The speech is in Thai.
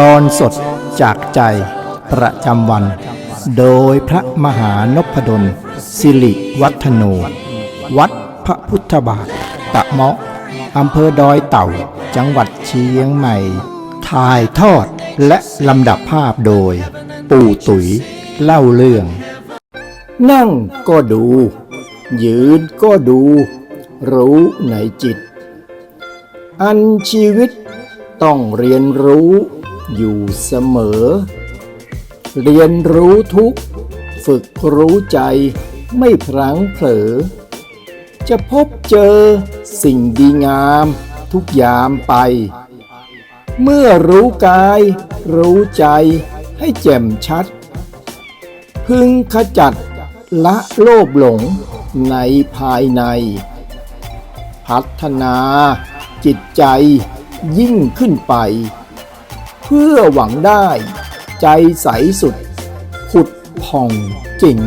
ตอนสดจากใจประจำวัน โดยพระมหานพดล สิริวัฒโน วัดพระพุทธบาท ตะเมาะอำเภอดอยเต่า จังหวัดเชียงใหม่ ถ่ายทอดและลำดับภาพโดย ปู่ตุ๋ยเล่าเรื่อง นั่งก็ดู ยืนก็ดู รู้ในจิต อันชีวิตต้องเรียนรู้ อยู่เสมอ เรียนรู้ทุก ฝึกรู้ใจไม่พลั้งเผลอ จะพบเจอสิ่งดีงาม ทุกยามไป เมื่อรู้กาย รู้ใจให้แจ่มชัด พึงขจัดละโลภหลงในภายใน พัฒนาจิตใจยิ่งขึ้นไป เพื่อหวังได้ ใจใสสุด ผุดผ่องจริง